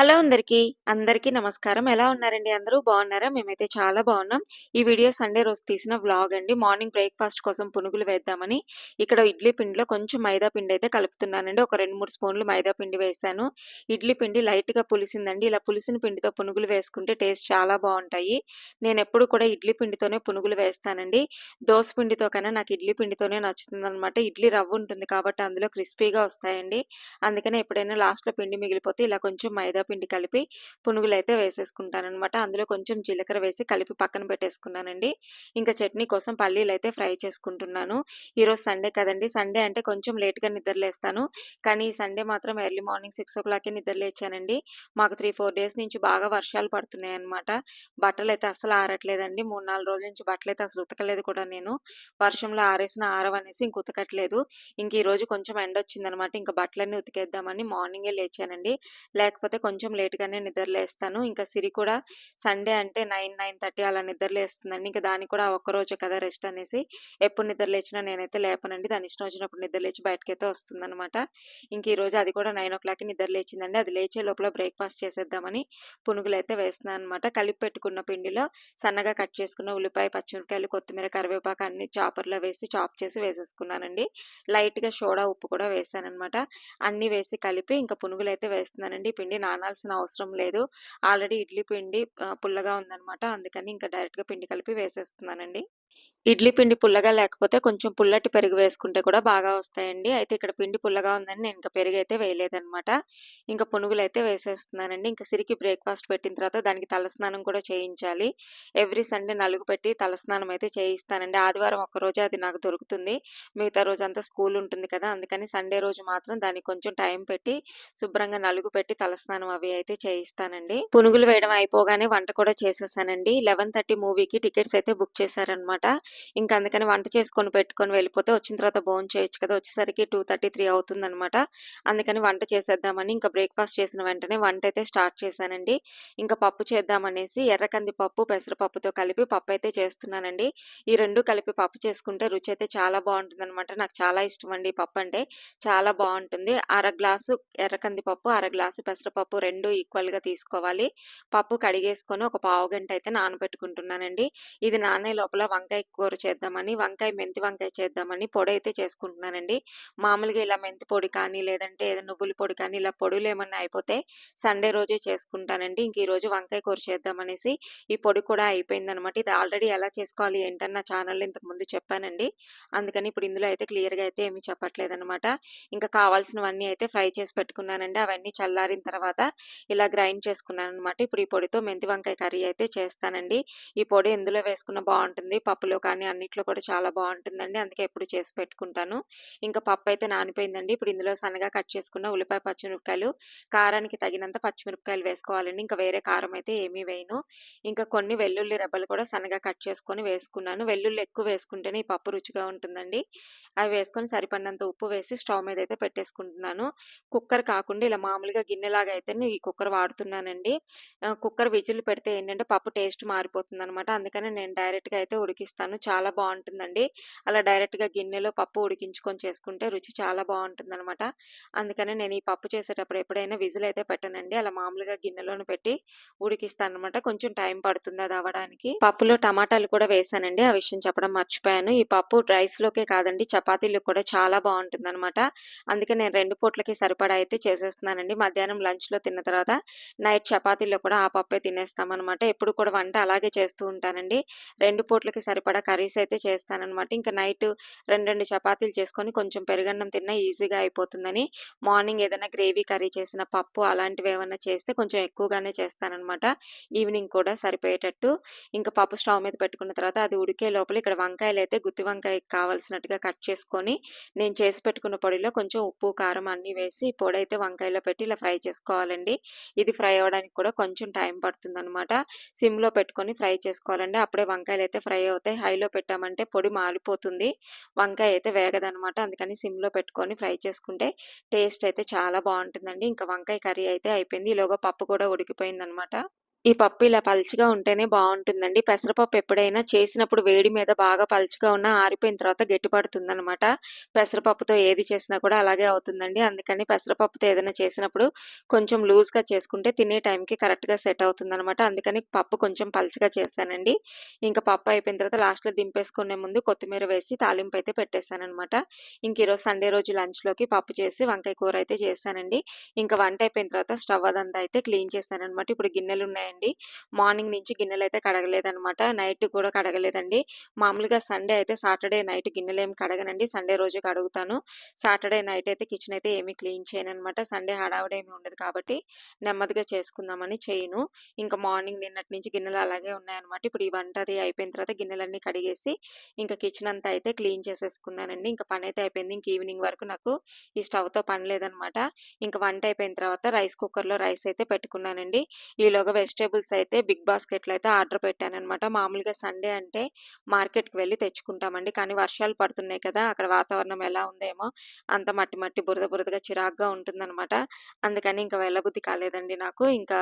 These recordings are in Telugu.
హలో అందరికీ. అందరికీ నమస్కారం. ఎలా ఉన్నారండి అందరూ? బాగున్నారా? మేమైతే చాలా బాగున్నాం. ఈ వీడియో సండే రోజు తీసిన వ్లాగ్ అండి. మార్నింగ్ బ్రేక్‌ఫాస్ట్ కోసం పునుగులు వేద్దామని ఇక్కడ ఇడ్లీ పిండిలో కొంచెం మైదా పిండి అయితే కలుపుతున్నానండి. ఒక 2, 3 స్పూన్లు మైదా పిండి వేశాను. ఇడ్లీ పిండి లైట్‌గా పులిసిందండి. ఇలా పులిసిన పిండితో పునుగులు వేసుకుంటే టేస్ట్ చాలా బాగుంటాయి నేను ఎప్పుడు కూడా ఇడ్లీ పిండితోనే పునుగులు వేస్తానండి. దోస పిండితో కన్నా నాకు ఇడ్లీ పిండితోనే నచ్చుతుందనమాట. ఇడ్లీ రవ్వ ఉంటుంది కాబట్టి అందులో క్రిస్పీగా వస్తాయండి. అందుకనే ఎప్పుడైనా లాస్ట్‌లో పిండి మిగిలిపోతే ఇలా కొంచెం మైదా పిండి కలిపి పునుగులు అయితే వేసేసుకుంటాను అనమాట అందులో కొంచెం జీలకర్ర వేసి కలిపి పక్కన పెట్టేసుకున్నానండి. ఇంకా చట్నీ కోసం పల్లీలు అయితే ఫ్రై చేసుకుంటున్నాను. ఈరోజు సండే కదండీ! సండే అంటే కొంచెం లేట్‌గా నిద్రలేస్తాను. కానీ ఈ సండే మాత్రం ఎర్లీ మార్నింగ్ 6:00కే నిద్రలేచానండి. మాకు 3, 4 డేస్ నుంచి బాగా వర్షాలు పడుతున్నాయి అన్నమాట బట్టలు అయితే అసలు ఆరట్లేదండి. 3, 4 రోజుల నుంచి బట్టలు అయితే అసలు ఉతకలేదు కూడా నేను. వర్షంలో ఆరవ ఆరవనేసి ఇంక ఉతకట్లేదు. ఇంక ఈరోజు కొంచెం ఎండ వచ్చిందనమాట ఇంకా బట్టలన్నీ ఉతికేద్దామని మార్నింగే లేచానండి. లేకపోతే కొంచెం లేట్‌గానే నిద్రలేస్తాను. ఇంకా సిరి కూడా సండే అంటే 9, 9:30 అలా నిద్రలేస్తుందండి. ఇంకా దానికి కూడా ఒక్కరోజు కదా రెస్ట్ అనేసి ఎప్పుడు నిద్రలేచినా నేనైతే లేపనండి. దాని ఇష్టం వచ్చినప్పుడు నిద్రలేచి బయటకైతే వస్తుందనమాట. ఇంక ఈరోజు అది కూడా 9:00కి నిద్రలేచిందండి. అది లేచే లోపల బ్రేక్‌ఫాస్ట్ చేసేద్దామని పునుగులు అయితే వేస్తున్నాను అనమాట కలిపి పెట్టుకున్న పిండిలో సన్నగా కట్ చేసుకున్న ఉల్లిపాయ, పచ్చిమిరపకాయలు, కొత్తిమీర, కరివేపాకు అన్ని చాపర్‌లో వేసి చాప్ చేసి వేసేసుకున్నానండి. లైట్‌గా సోడా, ఉప్పు కూడా వేసానమాట అన్నీ వేసి కలిపి ఇంకా పునుగులు అయితే వేస్తున్నానండి. పిండి అనాల్సిన అవసరం లేదు. ఆల్రెడీ ఇడ్లీ పిండి పుల్లగా ఉందనమాట. అందుకని ఇంకా డైరెక్ట్‌గా పిండి కలిపి వేసేస్తున్నానండి. ఇడ్లీ పిండి పుల్లగా లేకపోతే కొంచెం పుల్లటి పెరుగు వేసుకుంటే కూడా బాగా వస్తాయండి. అయితే ఇక్కడ పిండి పుల్లగా ఉందని నేను ఇంకా పెరుగు అయితే వేయలేదనమాట. పునుగులు అయితే వేసేస్తున్నానండి. ఇంకా సిరికి బ్రేక్‌ఫాస్ట్ పెట్టిన తర్వాత దానికి తలస్నానం కూడా చేయించాలి. ఎవ్రీ సండే నలుగు పెట్టి తలస్నానం అయితే చేయిస్తానండి. ఆదివారం రోజు అది నాకు దొరుకుతుంది. మిగతా రోజంతా స్కూల్ ఉంటుంది కదా! అందుకని సండే రోజు మాత్రం దానికి కొంచెం టైం పెట్టి శుభ్రంగా నలుగు పెట్టి తలస్నానం అవి అయితే చేయిస్తానండి. పునుగులు వేయడం అయిపోగానే వంట కూడా చేసేసానండి. 11:30 మూవీకి టికెట్స్ అయితే బుక్ చేశారనమాట. ఇంకా అందుకని వంట చేసుకొని పెట్టుకొని వెళ్ళిపోతే వచ్చిన తర్వాత భోంచేయొచ్చు కదా! వచ్చేసరికి టూ థర్టీ త్రీ అవుతుంది అనమాట అందుకని వంట చేసేద్దామని ఇంకా బ్రేక్‌ఫాస్ట్ చేసిన వెంటనే వంట అయితే స్టార్ట్ చేశానండి. ఇంకా పప్పు చేద్దామనేసి ఎర్ర కందిపప్పు, పెసరపప్పుతో కలిపి పప్పు అయితే చేస్తున్నానండి. ఈ రెండు కలిపి పప్పు చేసుకుంటే రుచి అయితే చాలా బాగుంటుంది అనమాట నాకు చాలా ఇష్టం అండి పప్పు అంటే చాలా బాగుంటుంది అర గ్లాసు ఎర్ర కందిపప్పు, అర గ్లాసు పెసరపప్పు రెండు ఈక్వల్‌గా తీసుకోవాలి. పప్పు కడిగేసుకొని ఒక పావు గంట అయితే నానబెట్టుకుంటున్నానండి. ఇది నానే లోపల వంకాయ వంకాయ కూర చేద్దామని, వంకాయ మెంతి వంకాయ చేద్దామని పొడి అయితే చేసుకుంటున్నానండి. మామూలుగా ఇలా మెంతి పొడి కానీ, లేదంటే ఏదైనా నువ్వుల పొడి కానీ, ఇలా పొడులు ఏమన్నా అయిపోతే సండే రోజే చేసుకుంటానండి. ఇంక ఈరోజు వంకాయ కూర చేద్దామనేసి ఈ పొడి కూడా అయిపోయిందనమాట. ఇది ఆల్రెడీ ఎలా చేసుకోవాలి ఏంటని నా ఛానల్‌లో ఇంతకుముందు చెప్పానండి. అందుకని ఇప్పుడు ఇందులో అయితే క్లియర్‌గా అయితే ఏమీ చెప్పట్లేదనమాట. ఇంకా కావాల్సినవన్నీ అయితే ఫ్రై చేసి పెట్టుకున్నానండి. అవన్నీ చల్లారిన తర్వాత ఇలా గ్రైండ్ చేసుకున్నాననమాట. ఇప్పుడు ఈ పొడితో మెంతి వంకాయ కర్రీ అయితే చేస్తానండి. ఈ పొడి ఎందులో వేసుకున్న బాగుంటుంది పప్పు పప్పులో కానీ అన్నిట్లో కూడా చాలా బాగుంటుందండి అందుకే ఎప్పుడు చేసి పెట్టుకుంటాను. ఇంకా పప్పు అయితే నానిపోయిందండి. ఇప్పుడు ఇందులో సన్నగా కట్ చేసుకున్న ఉల్లిపాయ, పచ్చిమిరపకాయలు, కారానికి తగినంత పచ్చిమిరపకాయలు వేసుకోవాలండి. ఇంకా వేరే కారం అయితే ఏమీ వేయను. ఇంకా కొన్ని వెల్లుల్లి రెబ్బలు కూడా సన్నగా కట్ చేసుకొని వేసుకున్నాను. వెల్లుల్లి ఎక్కువ వేసుకుంటేనే ఈ పప్పు రుచిగా ఉంటుందండి. అవి వేసుకొని సరిపడినంత ఉప్పు వేసి స్టవ్ మీద అయితే పెట్టేసుకుంటున్నాను. కుక్కర్ కాకుండా ఇలా మామూలుగా గిన్నెలాగా నేను ఈ కుక్కర్ వాడుతున్నానండి. కుక్కర్ విజిల్ పెడితే ఏంటంటే పప్పు టేస్ట్ మారిపోతుందనమాట. అందుకని నేను డైరెక్ట్‌గా అయితే ఉడికి చూపిస్తాను చాలా బాగుంటుందండి అలా డైరెక్ట్‌గా గిన్నెలో పప్పు ఉడికించుకొని చేసుకుంటే రుచి చాలా బాగుంటుంది అనమాట అందుకని నేను ఈ పప్పు చేసేటప్పుడు ఎప్పుడైనా విజిల్ అయితే పెట్టనండి. అలా మామూలుగా గిన్నెలోనే పెట్టి ఉడికిస్తాననమాట. కొంచెం టైం పడుతుంది అది అవ్వడానికి. పప్పులో టమాటాలు కూడా వేసానండి ఆ విషయం చెప్పడం మర్చిపోయాను. ఈ పప్పు రైస్‌లోకే కాదండి చపాతీలు కూడా చాలా బావుంటుందనమాట. అందుకే నేను రెండు పూట్లకి సరిపడా అయితే చేసేస్తున్నానండి. మధ్యాహ్నం లంచ్‌లో తిన్న తర్వాత నైట్ చపాతీలో కూడా ఆ పప్పే తినేస్తామనమాట. ఎప్పుడు కూడా వంట అలాగే చేస్తూ ఉంటానండి. రెండు పూట్లకి సరిపడా కర్రీస్ అయితే చేస్తానన్నమాట ఇంకా నైట్ 2, 2 చపాతీలు చేసుకొని కొంచెం పెరుగన్నం తిన్నా ఈజీగా అయిపోతుందని మార్నింగ్ ఏదైనా గ్రేవీ కర్రీ చేసిన పప్పు అలాంటివి ఏమైనా చేస్తే కొంచెం ఎక్కువగానే చేస్తానన్నమాట ఈవినింగ్ కూడా సరిపోయేటట్టు. ఇంకా పప్పు స్టవ్ మీద పెట్టుకున్న తర్వాత అది ఉడికే లోపల ఇక్కడ వంకాయలు అయితే గుత్తి వంకాయకి కావాల్సినట్టుగా కట్ చేసుకొని నేను చేసి పెట్టుకున్న పొడిలో కొంచెం ఉప్పు, కారం అన్నీ వేసి పొడి అయితే వంకాయలో పెట్టి ఇలా ఫ్రై చేసుకోవాలండి. ఇది ఫ్రై అవ్వడానికి కూడా కొంచెం టైం పడుతుంది అనమాట సిమ్‌లో పెట్టుకొని ఫ్రై చేసుకోవాలండి. అప్పుడే వంకాయలు అయితే ఫ్రై అవుతాయి. హైలో పెట్టామంటే పొడి మాలిపోతుంది. వంకాయ అయితే వేగదనమాట. అందుకని సిమ్‌లో పెట్టుకొని ఫ్రై చేసుకుంటే టేస్ట్ అయితే చాలా బాగుంటుందండి ఇంకా వంకాయ కర్రీ అయితే అయిపోయింది. ఈలోగా పప్పు కూడా ఉడికిపోయిందనమాట. ఈ పప్పు ఇలా పలుచగా ఉంటేనే బాగుంటుందండి పెసరపప్పు ఎప్పుడైనా చేసినప్పుడు వేడి మీద బాగా పలుచగా ఉన్నా ఆరిపోయిన తర్వాత గట్టిపడుతుందనమాట. పెసరపప్పుతో ఏది చేసినా కూడా అలాగే అవుతుందండి. అందుకని పెసరపప్పుతో ఏదైనా చేసినప్పుడు కొంచెం లూజ్‌గా చేసుకుంటే తినే టైంకి కరెక్ట్‌గా సెట్ అవుతుందనమాట. అందుకని పప్పు కొంచెం పలుచగా చేశానండి. ఇంకా పప్పు అయిపోయిన తర్వాత లాస్ట్‌లో దింపేసుకునే ముందు కొత్తిమీర వేసి తాలింపు అయితే పెట్టేసాననమాట. ఇంక ఈరోజు సండే రోజు లంచ్‌లోకి పప్పు చేసి వంకాయ కూర అయితే చేశానండి. ఇంకా వంట అయిపోయిన తర్వాత స్టవ్ అదంతా అయితే క్లీన్ చేశాననమాట. ఇప్పుడు గిన్నెలు ఉన్నాయి గిన్నెలున్నాయండి. మార్నింగ్ నుంచి గిన్నెలు అయితే కడగలేదనమాట. నైట్ కూడా కడగలేదండి. మామూలుగా సండే అయితే సాటర్డే నైట్ గిన్నెలు ఏమి కడగనండి. సండే రోజు కడుగుతాను. సాటర్డే నైట్ అయితే కిచెన్ అయితే ఏమి క్లీన్ చేయననమాట. సండే హడావిడి ఏమి ఉండదు కాబట్టి నెమ్మదిగా చేసుకుందామని చేయను. ఇంకా మార్నింగ్ నిన్నటి నుంచి గిన్నెలు అలాగే ఉన్నాయన్నమాట. ఇప్పుడు ఈ వంట అది అయిపోయిన తర్వాత గిన్నెలన్నీ కడిగేసి ఇంకా కిచెన్ అంతా అయితే క్లీన్ చేసేసుకున్నానండి. ఇంకా పని అయితే అయిపోయింది. ఇంక ఈవినింగ్ వరకు నాకు ఈ స్టవ్‌తో పని లేదనమాట. ఇంకా వంట అయిపోయిన తర్వాత రైస్ కుక్కర్‌లో రైస్ అయితే పెట్టుకున్నానండి. ఈలోగా వెజిటేబుల్స్ అయితే బిగ్ బాస్కెట్‌లో అయితే ఆర్డర్ పెట్టాననమాట. మామూలుగా సండే అంటే మార్కెట్‌కి వెళ్ళి తెచ్చుకుంటామండి. కానీ వర్షాలు పడుతున్నాయి కదా! అక్కడ వాతావరణం ఎలా ఉందేమో అంత మట్టి మట్టి బురద బురదగా చిరాకుగా ఉంటుందన్నమాట అందుకని ఇంకా వెళ్ళబుద్ధి కాలేదండి నాకు. ఇంకా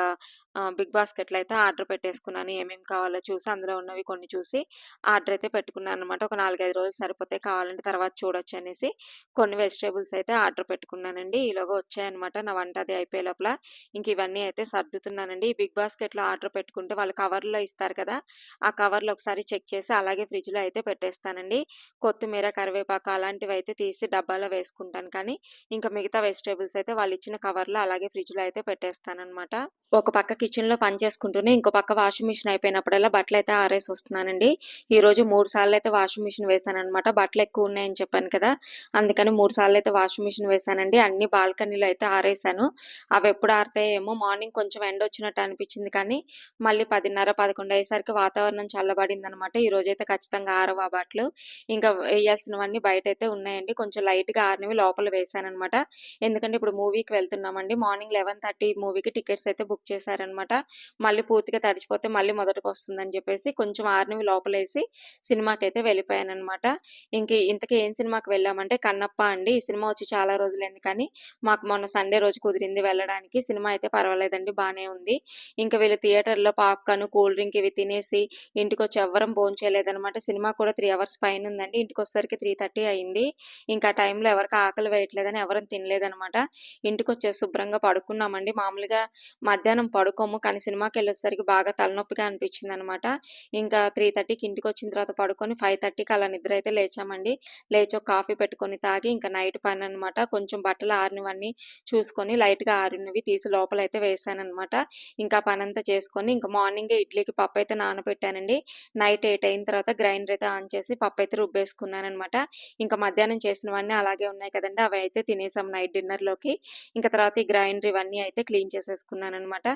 బిగ్ బాస్కెట్‌లో అయితే ఆర్డర్ పెట్టేసుకున్నాను. ఏమేమి కావాలో చూసి అందులో ఉన్నవి కొన్ని చూసి ఆర్డర్ అయితే పెట్టుకున్నాను అనమాట ఒక 4, 5 రోజులు సరిపోతాయి. కావాలంటే తర్వాత చూడొచ్చు అనేసి కొన్ని వెజిటేబుల్స్ అయితే ఆర్డర్ పెట్టుకున్నానండి. ఈలోగా వచ్చాయన్నమాట. నా వంట అది అయిపోయే లోపల ఇంక ఇవన్నీ అయితే సర్దుతున్నానండి. బిగ్ బాస్కెట్ ఇట్లా ఆర్డర్ పెట్టుకుంటే వాళ్ళు కవర్‌లో ఇస్తారు కదా! ఆ కవర్‌లో ఒకసారి చెక్ చేసి అలాగే ఫ్రిడ్జ్‌లో అయితే పెట్టేస్తానండి. కొత్తిమీర, కరివేపాకు అయితే తీసి డబ్బాలో వేసుకుంటాను. కానీ ఇంకా మిగతా వెజిటేబుల్స్ అయితే వాళ్ళు ఇచ్చిన కవర్‌లో అలాగే ఫ్రిడ్జ్‌లో అయితే పెట్టేస్తాననమాట. ఒక పక్క కిచెన్‌లో పని చేసుకుంటూనే ఇంకో పక్క వాషింగ్ మిషన్ అయిపోయినప్పుడల్లా బట్టలు అయితే ఆరేసి వస్తున్నానండి. ఈరోజు 3 సార్లయితే వాషింగ్ మిషన్ వేశానమాట బట్టలు ఎక్కువ ఉన్నాయని చెప్పాను కదా! అందుకని మూడు సార్లు అయితే వాషింగ్ మిషన్ వేశానండి. అన్ని బాల్కనీలు అయితే ఆరేశాను. అవి ఎప్పుడు ఏమో మార్నింగ్ కొంచెం ఎండ వచ్చినట్టు అనిపించింది కానీ మళ్ళీ 10:30, 11 అయ్యేసరికి వాతావరణం చల్లబడిందనమాట. ఈరోజైతే ఖచ్చితంగా ఆరవ బాట్లు ఇంకా వేయాల్సినవన్నీ బయటైతే ఉన్నాయండి. కొంచెం లైట్‌గా ఆరినవి లోపల వేశానమాట ఎందుకంటే ఇప్పుడు మూవీకి వెళ్తున్నామండి. మార్నింగ్ 11:30 మూవీకి టికెట్స్ అయితే బుక్ చేశారనమాట. మళ్ళీ పూర్తిగా తడిచిపోతే మళ్ళీ మొదటికొస్తుందని చెప్పేసి కొంచెం ఆరినవి లోపలేసి సినిమాకి అయితే వెళ్ళిపోయానమాట ఇంక ఇంతకీ ఏం సినిమాకి వెళ్ళామంటే 'కన్నప్ప' అండి. ఈ సినిమా వచ్చి చాలా రోజులైంది కానీ మాకు మొన్న సండే రోజు కుదిరింది వెళ్ళడానికి. సినిమా అయితే పర్వాలేదండి బానే ఉంది. ఇంకా వీళ్ళు థియేటర్‌లో పాప్‌కార్న్, కూల్ డ్రింక్ ఇవి తినేసి ఇంటికి వచ్చి ఎవ్వరం భోంచేయలేదనమాట. సినిమా కూడా త్రీ అవర్స్ పైన ఉందండి ఇంటికొచ్చేసరికి 3:30 అయింది. ఇంకా టైంలో ఎవరికి ఆకలి వేయట్లేదని ఎవరం తినలేదనమాట. ఇంటికొచ్చేసి శుభ్రంగా పడుకున్నామండి. మామూలుగా మధ్యాహ్నం పడుకోము. కానీ సినిమాకెళ్ళొచ్చేసరికి బాగా తలనొప్పిగా అనిపించింది అనమాట ఇంకా త్రీ థర్టీకి ఇంటికి వచ్చిన తర్వాత పడుకొని 5:30కి అలా నిద్ర అయితే లేచామండి. లేచి ఒక కాఫీ పెట్టుకొని తాగి ఇంకా నైట్ పని అనమాట కొంచెం బట్టలు ఆరినవన్నీ చూసుకొని లైట్‌గా ఆరినవి తీసి లోపలైతే అనమాట ఇంకా పనంతా చేసుకొని ఇంకా మార్నింగే ఇడ్లీకి అయితే నానబెట్టానండి. నైట్ ఎయిట్ అయిన తర్వాత గ్రైండర్ అయితే ఆన్ చేసి పప్పు అయితే రుబ్బేసుకున్నానమాట ఇంకా మధ్యాహ్నం చేసినవన్నీ అలాగే ఉన్నాయి కదండి అవి అయితే తినేసాం నైట్ డిన్నర్‌లోకి. ఇంకా తర్వాత ఈ గ్రైండర్ ఇవన్నీ అయితే క్లీన్ చేసేసుకున్నానమాట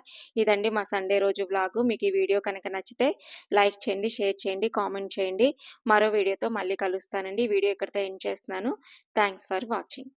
ఇదండి మా సండే రోజు బ్లాగు మీకు ఈ వీడియో కనుక నచ్చితే లైక్ చేయండి, షేర్ చేయండి, కామెంట్ చేయండి. మరో వీడియోతో మళ్ళీ కలుస్తానండి. ఈ వీడియో ఇక్కడితో ఎండ్ చేస్తున్నాను. Thanks for watching.